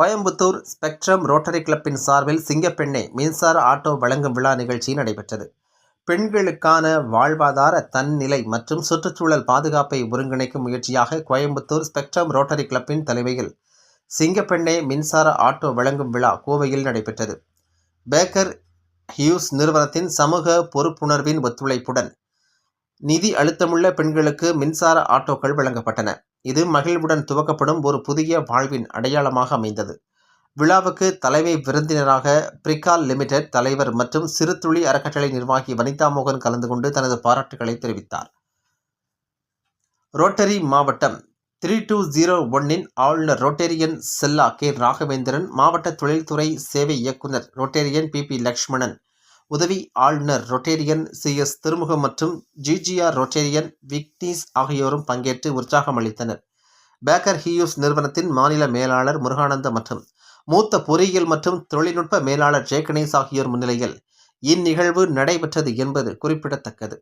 Coimbatore spectrum rotary கிளப்பின் சார்பில் சிங்கப்பெண்ணை மின்சார auto வழங்கும் விழா நிகழ்ச்சி நடைபெற்றது. பெண்களுக்கான வாழ்வாதார தன்னிலை மற்றும் சுற்றுச்சூழல் பாதுகாப்பை ஒருங்கிணைக்கும் முயற்சியாக கோயம்புத்தூர் ஸ்பெக்ட்ரம் ரோட்டரி கிளப்பின் தலைமையில் சிங்கப்பெண்ணை மின்சார ஆட்டோ வழங்கும் விழா கோவையில் நடைபெற்றது. பேக்கர் ஹியூஸ் நிறுவனத்தின் சமூக பொறுப்புணர்வின் ஒத்துழைப்புடன் நிதி அழுத்தமுள்ள பெண்களுக்கு மின்சார ஆட்டோக்கள் வழங்கப்பட்டன. இது மகிழ்வுடன் துவக்கப்படும் ஒரு புதிய வாழ்வின் அடையாளமாக அமைந்தது. விழாவுக்கு தலைமை விருந்தினராக பிரிகால் லிமிடெட் தலைவர் மற்றும் சிறுதுளி அறக்கட்டளை நிர்வாகி வனிதா மோகன் கலந்து கொண்டு தனது பாராட்டுகளை தெரிவித்தார். ரோட்டரி மாவட்டம் த்ரீ டூ ஜீரோ ஒன்னின் ஆளுநர் ரோட்டேரியன் செல்லா கே ராகவேந்திரன் மாவட்ட தொழில்துறை சேவை இயக்குனர் ரோட்டேரியன் பி பி லக்ஷ்மணன் உதவி ஆளுநர் ரொட்டேரியன் சி. எஸ். திருமுகம் மற்றும் ஜிஜிஆர் ரொட்டேரியன் விக்னீஸ் ஆகியோரும் பங்கேற்று உற்சாகம் அளித்தனர். பேக்கர் ஹியூஸ் நிறுவனத்தின் மாநில மேலாளர் முருகானந்த மற்றும் மூத்த பொறியியல் மற்றும் தொழில்நுட்ப மேலாளர் ஜெயகணேஷ் ஆகியோர் முன்னிலையில் இந்நிகழ்வு நடைபெற்றது என்பது குறிப்பிடத்தக்கது.